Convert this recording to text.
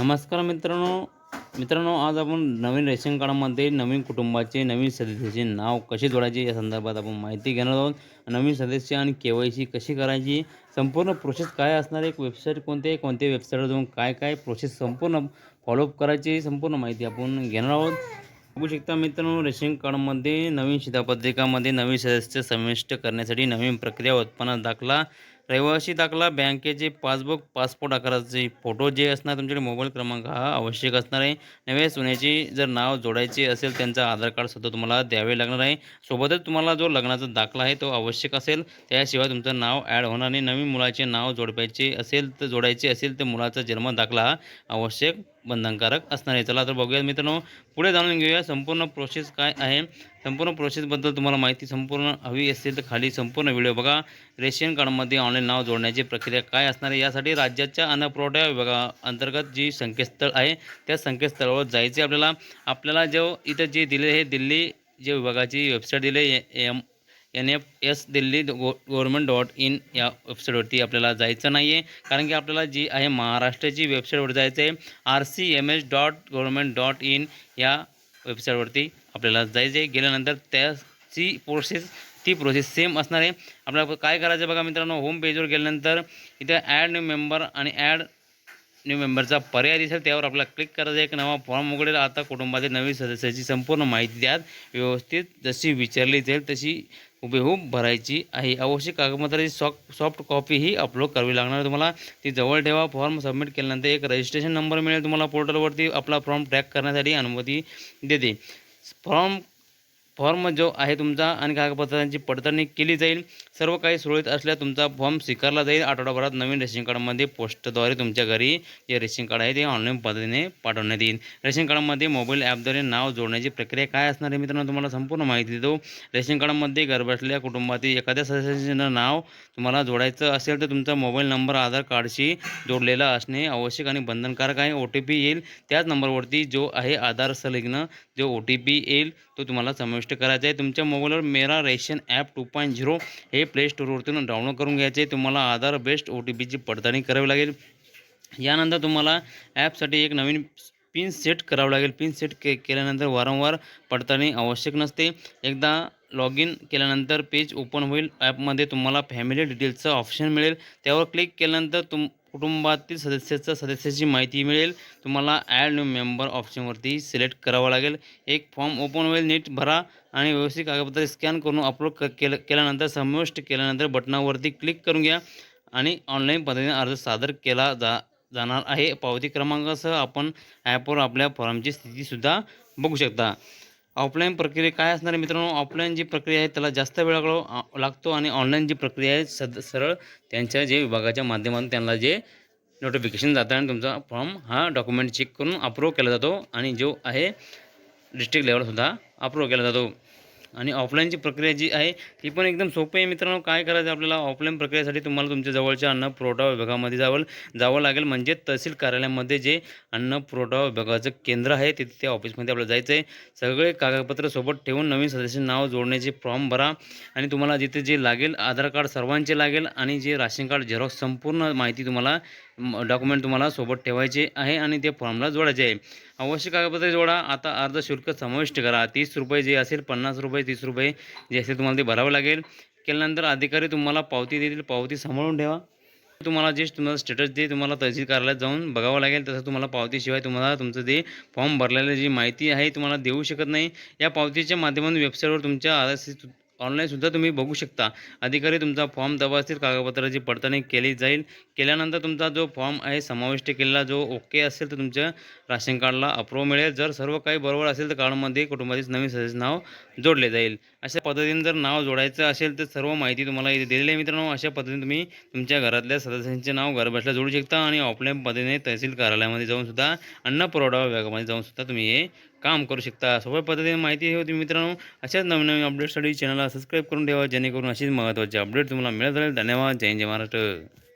नमस्कार मित्रांनो. मित्रांनो आज आपण नवीन रेशन कार्डामध्ये नवीन कुटुंबाचे नवीन सदस्याचे नाव कसे जोडायचे या संदर्भात आपण माहिती घेणार आहोत. नवीन सदस्य आणि के वाय सी कशी करायची संपूर्ण प्रोसेस काय असणार आहे एक वेबसाईट कोणते कोणत्या वेबसाईटवर जाऊन काय काय प्रोसेस संपूर्ण फॉलोअप करायची संपूर्ण माहिती आपण घेणार आहोत. बघू शकता मित्रांनो रेशन कार्डमध्ये नवीन शिधापत्रिकामध्ये नवीन सदस्य समाविष्ट करण्यासाठी नवीन प्रक्रिया उत्पन्न दाखला. रहिवासी दाखला बँकेचे पासबुक पासपोर्ट आकाराचे फोटो जे असणार तुमच्याकडे मोबाईल क्रमांक हा आवश्यक असणार आहे. नव्या सोन्याची जर नाव जोडायचे असेल त्यांचा आधार कार्ड सुद्धा तुम्हाला द्यावे लागणार आहे. सोबतच तुम्हाला जो लग्नाचा दाखला आहे तो आवश्यक असेल त्याशिवाय तुमचं नाव ॲड होणार नाही. नवीन मुलाचे नाव जोडपायचे असेल तर जोडायचे असेल तर मुलाचा जन्म दाखला हा आवश्यक बंधनकारक असणार आहे. चला तर बघूया मित्रांनो. पुढे जाणून घेऊया संपूर्ण प्रोसेस काय आहे. संपूर्ण प्रोसेसबद्दल तुम्हाला माहिती संपूर्ण हवी असेल तर खाली संपूर्ण व्हिडिओ बघा. रेशन कार्डमध्ये ऑनलाईन नाव जोडण्याची प्रक्रिया काय असणार आहे? यासाठी राज्याच्या अन्नपुरवठा विभागाअंतर्गत जी संकेतस्थळ आहे त्या संकेतस्थळावर जायचे आपल्याला. आपल्याला जो इथं जे दिले हे दिल्ली जे विभागाची वेबसाईट दिली M N F S Delhi gov government dot in या वेबसाईटवरती आपल्याला जायचं नाही आहे कारण की आपल्याला जी आहे महाराष्ट्राची वेबसाईटवर जायचं आहे R C M S dot government dot in या वेबसाईटवरती आपल्याला जायचं आहे गेल्यानंतर त्याची प्रोसेस ती प्रोसेस सेम असणार आहे. आपल्याला काय करायचं बघा मित्रांनो होम पेजवर गेल्यानंतर इथं ॲड न्यू मेंबर आणि ॲड न्यू मेंबरचा पर्याय दिसेल. त्यावर आपल्याला क्लिक करायचा एक नवा फॉर्म उघडेल. आता कुटुंबातील नवीन सदस्याची संपूर्ण माहिती द्यात व्यवस्थित जशी विचारली जाईल तशी हुबेहूब भरायची आहे. आवश्यक कागदपत्राची सॉफ्ट सॉफ्ट कॉपी ही अपलोड करावी लागणार आहे तुम्हाला. ती जवळ ठेवा. फॉर्म सबमिट केल्यानंतर एक रजिस्ट्रेशन नंबर मिळेल तुम्हाला पोर्टलवरती. आपला फॉर्म ट्रॅक करण्यासाठी अनुमती देते. फॉर्म फॉर्म जो आहे तुमचा आणि कागदपत्रांची पडताळणी केली जाईल. सर्व काही सुरळीत असल्यास तुमचा फॉर्म स्वीकारला जाईल. आठवडाभरात नवीन रेशन कार्डमध्ये पोस्टद्वारे तुमच्या घरी जे रेशन कार्ड आहे ते ऑनलाईन पद्धतीने पाठवण्यात येईल. रेशन कार्डमध्ये मोबाईल ॲपद्वारे नाव जोडण्याची प्रक्रिया काय असणार आहे मित्रांनो? तुम्हाला संपूर्ण माहिती देतो. रेशन कार्डमध्ये घरबसल्या कुटुंबातील एखाद्या सदस्याचे नाव तुम्हाला जोडायचं असेल तर तुमचा मोबाईल नंबर आधार कार्डशी जोडलेला असणे आवश्यक आणि बंधनकारक आहे. ओ टी पी येईल. त्याच नंबरवरती जो आहे आधार संलग्न जो ओ टी पी येईल तो तुम्हाला समाविष्ट करायचं आहे. तुमच्या मोबाईलवर Mera ration app two point zero हे प्ले स्टोरवरतून डाउनलोड करून घ्यायचे. तुम्हाला आधार बेस्ट ओ टी पीची पडताळणी करावी लागेल. यानंतर तुम्हाला ॲपसाठी एक नवीन पिन सेट करावं लागेल. पिन सेट के केल्यानंतर वारंवार पडताळणी आवश्यक नसते. एकदा लॉग इन केल्यानंतर पेज ओपन होईल. ॲपमध्ये तुम्हाला फॅमिली डिटेल्सचं ऑप्शन मिळेल. त्यावर क्लिक केल्यानंतर तुम कुटुंबातील सदस्याचं सदस्याची माहिती मिळेल. तुम्हाला ॲड न्यू मेंबर ऑप्शनवरती सिलेक्ट करावं लागेल. एक फॉर्म ओपन होईल नीट भरा आणि व्यवस्थित कागदपत्रे स्कॅन करून अपलोड क केलं केल्यानंतर समाविष्ट केल्यानंतर बटनावरती क्लिक करून घ्या आणि ऑनलाईन पद्धतीने अर्ज सादर केला जा जाणार आहे. पावती क्रमांकासह आपण ॲपवर आपल्या फॉर्मची स्थितीसुद्धा बघू शकता. ऑफलाईन प्रक्रिया काय असणार आहे मित्रांनो? ऑफलाईन जी प्रक्रिया आहे त्याला जास्त वेळ लागतो आणि ऑनलाईन जी प्रक्रिया आहे सद सरळ त्यांच्या जे विभागाच्या माध्यमातून त्यांना जे नोटिफिकेशन जातं आणि तुमचा फॉर्म हा डॉक्युमेंट चेक करून अप्रूव्ह केला जातो आणि जो आहे डिस्ट्रिक्ट लेवलसुद्धा अप्रूव्ह केला जातो. आणि ऑफलाईनची प्रक्रिया जी आहे ती पण एकदम सोपी आहे मित्रांनो. काय करायचं आपल्याला? ऑफलाईन प्रक्रियेसाठी तुम्हाला तुमच्या जवळच्या अन्न पुरवठा विभागामध्ये जावं जावं लागेल. म्हणजे तहसील कार्यालयामध्ये जे अन्न पुरवठा विभागाचं केंद्र आहे तिथे त्या ऑफिसमध्ये आपल्याला जायचं आहे. सगळे कागदपत्र सोबत ठेवून नवीन सदस्य नाव जोडण्याचे फॉर्म भरा. आणि तुम्हाला जिथे जे लागेल आधार कार्ड सर्वांचे लागेल आणि जे राशन कार्ड झेरॉक्स संपूर्ण माहिती तुम्हाला डॉक्युमेंट तुम्हाला सोबत ठेवायचे आहे आणि ते फॉर्मला जोडायचे आहे. आवश्यक कागदपत्रे जोडा. आता अर्ज शुल्क समाविष्ट करा. तीस रुपये जे असेल पन्नास रुपये तीस रुपये जे असेल तुम्हाला ते भरावं लागेल. केल्यानंतर अधिकारी तुम्हाला पावती देतील. पावती सांभाळून ठेवा. तुम्हाला जे तुम्हाला स्टेटस दे तुम्हाला तहसील कार्यालयात जाऊन बघावं लागेल तसं तुम्हाला पावतीशिवाय तुम्हाला तुमचं जे फॉर्म भरलेलं जी माहिती आहे तुम्हाला देऊ शकत नाही. या पावतीच्या माध्यमातून वेबसाईटवर तुमच्या आधार ऑनलाईनसुद्धा तुम्ही बघू शकता. अधिकारी तुमचा फॉर्म तपासतील कागदपत्राची पडताळणी केली जाईल. केल्यानंतर तुमचा जो फॉर्म आहे समाविष्ट केलेला जो ओके असेल तर तुमच्या राशन कार्डला अप्रूव्ह मिळेल. जर सर्व काही बरोबर असेल तर कार्डमध्ये कुटुंबातील नवीन सदस्य नाव जोडले जाईल. अशा पद्धतीने जर नाव जोडायचं असेल तर सर्व माहिती तुम्हाला इथे दिलेली आहे मित्रांनो. अशा पद्धतीने तुम्ही तुमच्या घरातल्या सदस्यांचे नाव घरबसल्या जोडू शकता आणि ऑफलाईन पद्धतीने तहसील कार्यालयामध्ये जाऊनसुद्धा अन्न पुरवठा विभागामध्ये जाऊन सुद्धा तुम्ही हे काम करू शकता. सोप्या पद्धतीने माहिती होती मित्रांनो. अशाच नवीन नवीन अपडेटसाठी चॅनलला सबस्क्राईब करून ठेवा जेणेकरून अशीच महत्त्वाचे अपडेट तुम्हाला मिळत राहील. धन्यवाद. जय जय महाराष्ट्र.